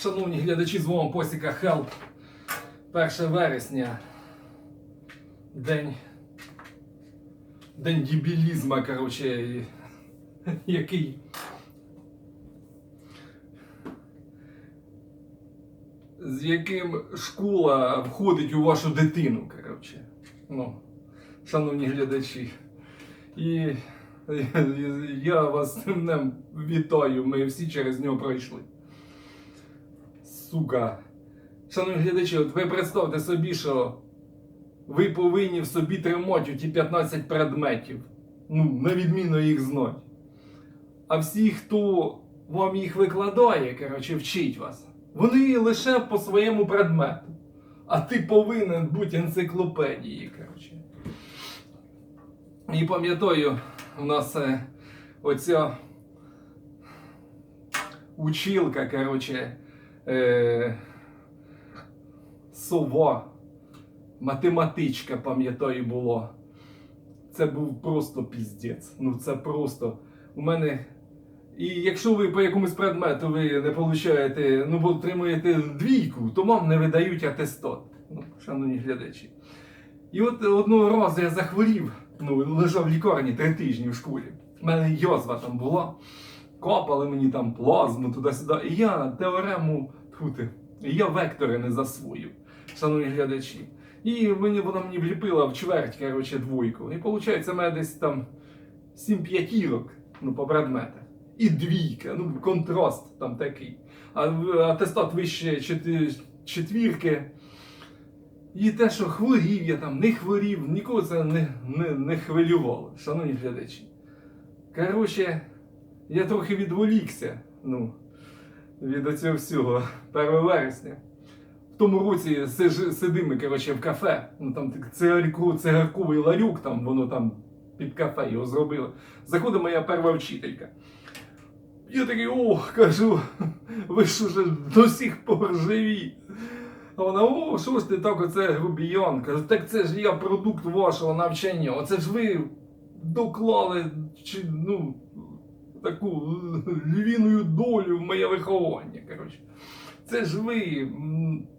Шановні глядачі, з вами Посіка Хелп. 1 вересня. День. День дебілізма, коротше, який. З яким школа входить у вашу дитину, коротше. Ну, шановні глядачі. І я вас з днем вітаю. Ми всі через нього пройшли. Сука. Шановні глядачі, от ви представте собі, що ви повинні в собі тримати ті 15 предметів. Ну, на відміну їх знати. А всі, хто вам їх викладає, коротше, вчить вас, вони лише по своєму предмету. А ти повинен бути енциклопедією, коротше. І пам'ятаю, у нас е, оця училка, коротше, е, сова, математичка, пам'ятаю, було. Це був просто піздець. Ну це просто. У мене. І якщо ви по якомусь предмету ви не получаєте, ну бо отримуєте двійку, то вам не видають атестат. Ну, шановні глядачі. І от одного разу я захворів, ну, лежав в лікарні три тижні в школі. У мене йозва там була. Копали мені там плазму туди-сюди. І я теорему і я вектори не засвоїв, шановні глядачі. І мені вона мені вліпила в чверть, коротше, двойку. І виходить, у мене десь там 7 п'ятірок ну, по предметах. І двійка, ну, контраст там такий. А атестат вище четвірки. І те, що хворів я там, не хворів, нікого це не, не, не хвилювало, шановні глядачі. Коротше, я трохи відволікся ну, від цього всього 1 вересня. В тому році сидимо коротше, в кафе. Ну, там цигарковий ларюк, там, воно там під кафе його зробили. Заходить моя перша вчителька. Я такий, ох, кажу, ви ж до сих пор живі? А вона, о, що ж ти так, оце грубіян? Кажу, так це ж я продукт вашого навчання. Оце ж ви доклали чи, ну, таку львіною долю в моє виховання. Коротше. Це ж ви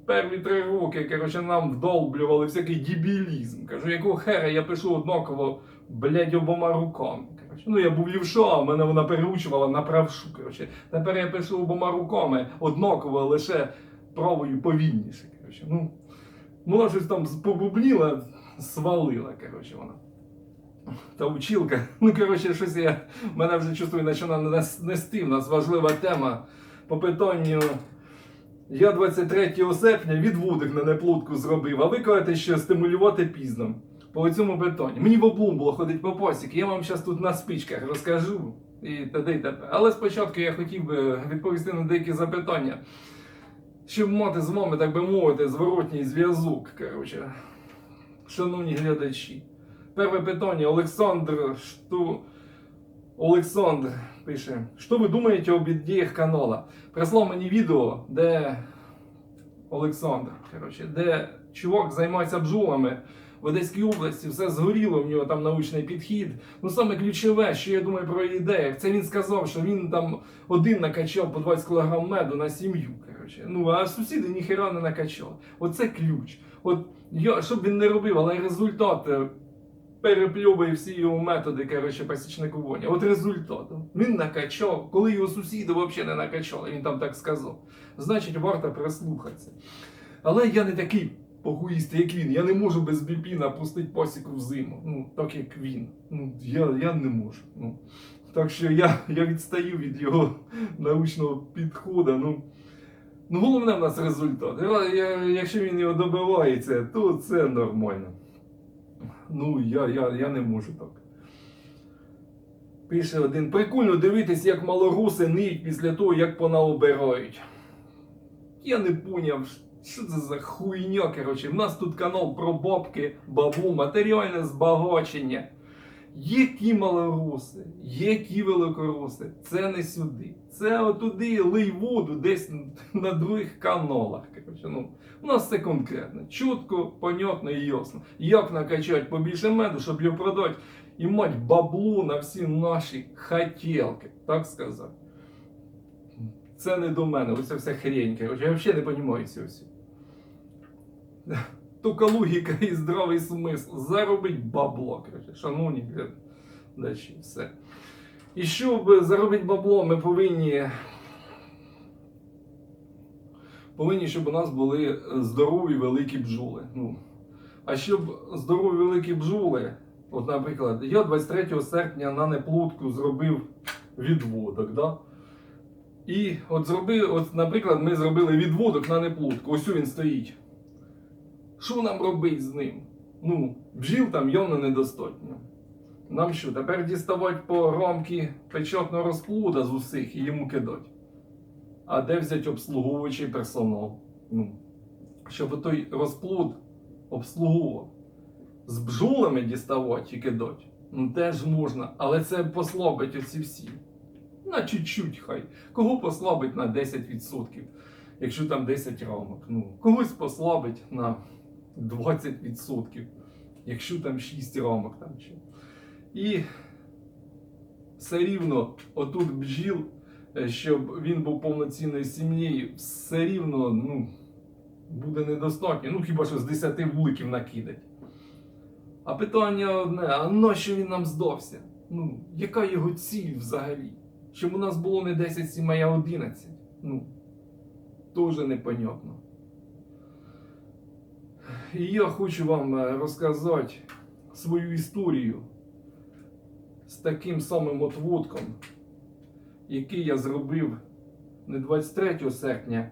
перві три роки коротше, нам вдолблювали всякий дебілізм. Кажу, якого хера я пишу однаково, блядь, обома руками. Коротше. Ну, я був лівша, а мене вона переучувала на правшу. Коротше. Тепер я пишу обома руками, однаково лише правою повільніше. Коротше. Ну, вона щось там побубніла, свалила, коротше, вона. Та училка. Ну, коротше, щось я мене вже чувствую, починає нес- нести. У нас важлива тема по питанню. Я 23 серпня відводик на неплутку зробив, а ви кажете, що стимулювати пізно. По цьому питанню. Мені в облом було ходити по посіки, я вам зараз тут на спичках розкажу. І т.д. і т.п. Але спочатку я хотів би відповісти на деякі запитання, щоб мати з вами, так би мовити, зворотній зв'язок. Коротше. Шановні глядачі. Перше питання. Олександр Шту... Олександр пише, що ви думаєте об ідеях канала? Прислав мені відео, де Олександр, коротше, де чувак займається бджолами в Одеській області, все згоріло, в нього там научний підхід. Ну саме ключове, що я думаю про ідеях, це він сказав, що він там один накачав по 20 кг меду на сім'ю. Коротше. Ну а сусіди ніхера не накачали. Оце ключ. От я, що б він не робив, але результат е, перепльовує всі його методи, коротше, пасічникування. От результат. Він накачав, коли його сусіди взагалі не накачали, він там так сказав. Значить, варто прислухатися. Але я не такий погуїст, як він. Я не можу без біпіна пустити пасіку в зиму. Ну, так як він. Ну, я, я не можу. Ну. Так що я, я відстаю від його научного підходу. Ну, ну, головне в нас результат. Якщо він його добивається, то це нормально. Ну, я, я, я не можу так. Пише один. Прикольно дивитись, як малоруси ниють після того, як понаобирають. Я не поняв, що це за хуйня, коротше. У нас тут канал про бабки, бабу, матеріальне збагачення. Які малоруси, які великоруси, це не сюди. Це отуди лий воду десь на других каналах. Коротше, ну, у нас все конкретно, чітко, понятно і ясно. Як накачати побільше меду, щоб його продати і мати бабло на всі наші хотілки, так сказати. це не до мене, оце все хрень. Короче, я взагалі не розумію цього всього. Тільки логіка і здравий смисл. Заробить бабло, короче. Шановні глядачі, все. І щоб заробити бабло, ми повинні. Повинні, щоб у нас були здорові великі бджоли. Ну, а щоб здорові великі бджоли, от, наприклад, я 23 серпня на неплутку зробив відводок. Да? І от зробив, от, наприклад, ми зробили відводок на неплутку. Ось він стоїть. Що нам робити з ним? Ну, бджіл там явно недостатньо. Нам що, тепер діставати по рамки печатного розплуда з усіх і йому кидати? А де взяти обслуговуючий персонал? Ну, щоб той розплуд обслуговував. З бджолами діставати і кидати. Ну теж можна, але це послабить оці всі. На чуть-чуть хай. Кого послабить на 10%, якщо там 10 рамок. Ну, когось послабить на 20%, якщо там 6 рамок там чи. І все рівно отут бджіл, е, щоб він був повноцінною сім'єю, все рівно ну, буде недостатньо. Ну хіба що з 10 вуликів накидать. А питання одне: а нащо він нам здався? Ну, яка його ціль взагалі? Щоб у нас було не 10 сімей, а 11. Ну, теж непонятно. І я хочу вам е, розказати свою історію з таким самим отводком, який я зробив не 23 серпня,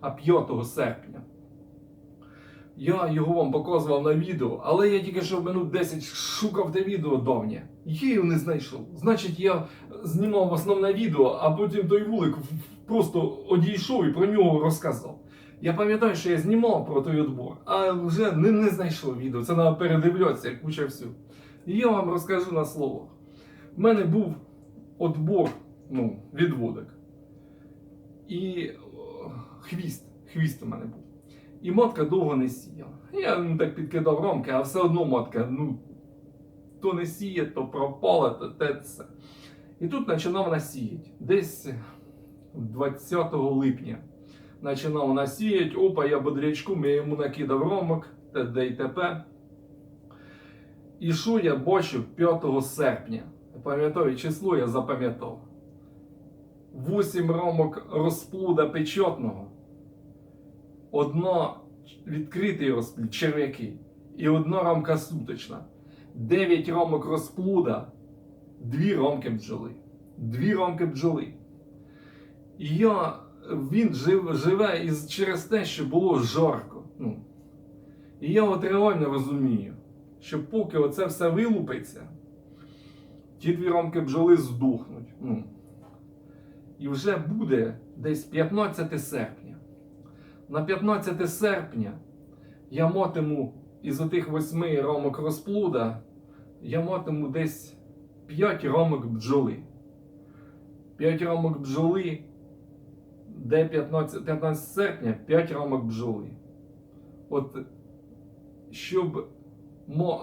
а 5 серпня. Я його вам показував на відео, але я тільки що минут 10 шукав те відео давнє. Його не знайшов. Значить, я знімав основне відео, а потім той вулик просто одійшов і про нього розказав. Я пам'ятаю, що я знімав про той відбор, а вже не, не знайшов відео. Це треба передивлятися, куча всю. І я вам розкажу на словах. У мене був отбор, ну, відводок. І хвіст. Хвіст у мене був. І матка довго не сіяла. Я ну, так підкидав рамки, а все одно матка, ну, то не сіє, то пропала, то те все. І тут починав вона сіяти. Десь 20 липня починав вона сіяти, опа, я бодрячком, я йому накидав рамок, т.д. і т.п. І що я бачив 5 серпня? Пам'ятаю, число я запам'ятав. 8 рамок розплуда печатного, одна відкритий розплід, черв'яки, і одна рамка суточна. 9 рамок розплуда, 2 рамки бджоли. 2 рамки бджоли. І я, він жив, живе із, через те, що було жарко. Ну. І я от реально розумію, що поки оце все вилупиться, ті дві рамки бджоли здохнуть. Ну. І вже буде десь 15 серпня. На 15 серпня я матиму із отих восьми рамок розплуда, я матиму десь 5 рамок бджоли. 5 рамок бджоли, де 15, 15 серпня 5 рамок бджоли. От щоб,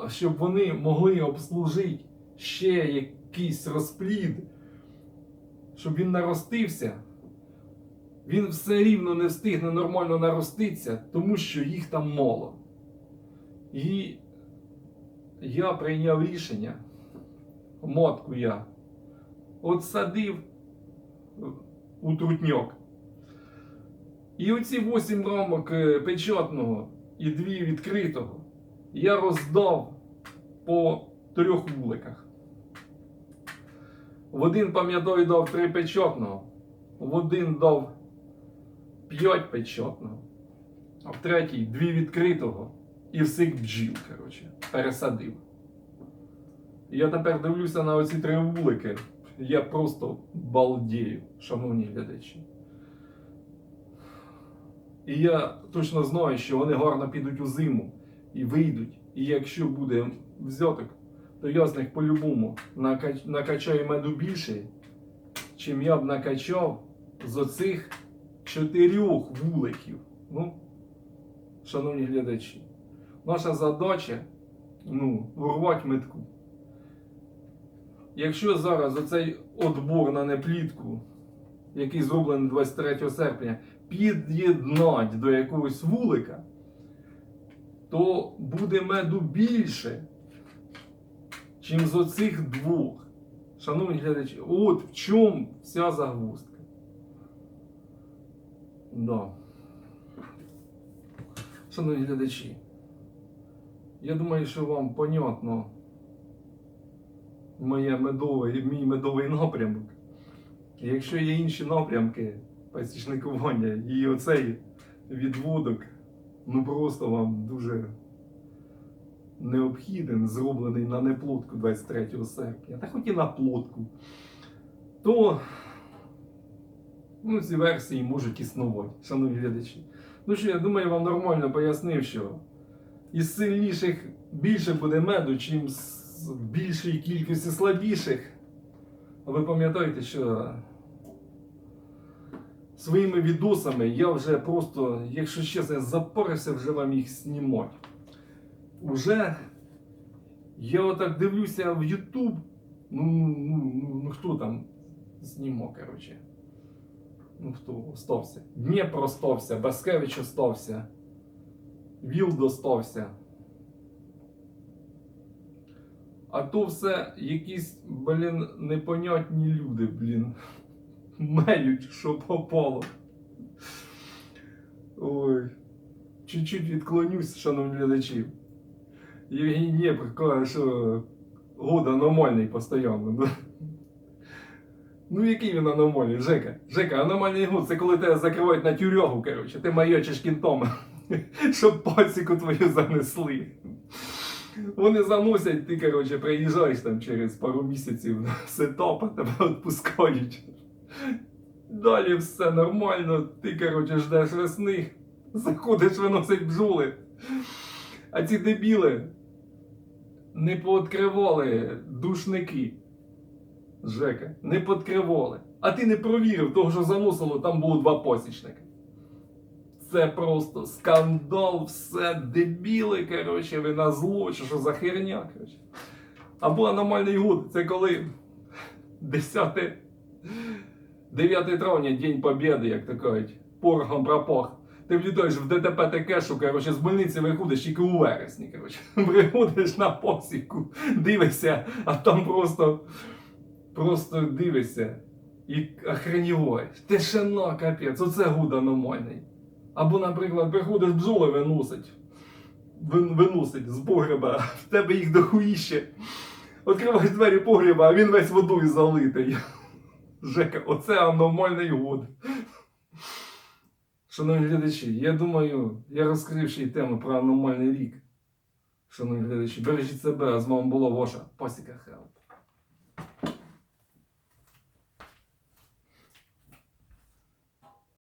щоб вони могли обслужити ще якийсь розплід, щоб він наростився, він все рівно не встигне нормально нароститися, тому що їх там мало. І я прийняв рішення, мотку я от садив у трутньок. І оці 8 рамок е, печатного і 2 відкритого я роздав по трьох вуликах. В один, пам'ятаю, дав 3 печатного, в один дав 5 печатного, а в третій 2 відкритого і всіх бджіл, коротше, пересадив. Я тепер дивлюся на оці три вулики. Я просто балдію, шановні глядачі. І я точно знаю, що вони гарно підуть у зиму і вийдуть. І якщо буде взяток, то я з них по-любому нака- накачаю меду більше, чим я б накачав з оцих чотирьох вуликів. Ну, шановні глядачі, наша задача ну, урвати метку. Якщо зараз оцей отбор на неплітку який зроблений 23 серпня, під'єднати до якогось вулика, то буде меду більше, чим з оцих двох. Шановні глядачі, от в чому вся загвоздка. Да. Шановні глядачі, я думаю, що вам понятно моє медове, мій медовий напрямок. Якщо є інші напрямки пасічникування і оцей відводок, ну просто вам дуже необхіден, зроблений на неплотку 23 серпня, та хоч і на плотку, то ну, ці версії можуть існувати, шановні глядачі. Ну що, я думаю, я вам нормально пояснив, що із сильніших більше буде меду, чим з більшої кількості слабіших. Ви пам'ятаєте, що своїми відосами я вже просто, якщо чесно, запарився вже вам їх знімати. Уже я отак дивлюся в YouTube. Ну, ну, ну, ну хто там знімав, коротше. Ну хто остався? Дніпро остався, Баскевич остався, Вілд остався. А то все якісь, блін, непонятні люди, блін. Мелють, що попало. Ой. Чуть-чуть відклонюсь, шановні глядачі. Євгеній Дніпр каже, що год аномальний постійно. Ну який він аномальний, Жека? Жека, аномальний год це коли тебе закривають на тюрягу, коротше, ти майочиш кінтом, щоб пасіку твою занесли. Вони заносять, ти, коротше, приїжджаєш там через пару місяців на сетап, а тебе відпускають. Далі все нормально, ти, коротше, ждеш весни, заходиш виносить бджоли. А ці дебіли не пооткривали душники. Жека, не подкривали. А ти не провірив того, що заносило, там було два посічника. Це просто скандал, все дебіли, коротше, ви на зло, чи що за херня, коротше. Або аномальний год, це коли 10 9 травня, День Побєди, як то кажуть, порохом пропах. Ти влітаєш в ДТП Текешу, коротше, з больниці виходиш тільки у вересні, коротше. Приходиш на посіку, дивишся, а там просто, просто дивишся і охреніваєш. Тишина, капець, оце гуд аномальний. Або, наприклад, приходиш бджоли виносить, вин- виносить з погреба, в тебе їх дохуїще. Відкриваєш двері погреба, а він весь водою залитий. Жека, оце аномальний год. Шановні глядачі, я думаю, я розкрив ще й тему про аномальний рік. Шановні глядачі, бережіть себе, а з вами була ваша Пасіка Хелп.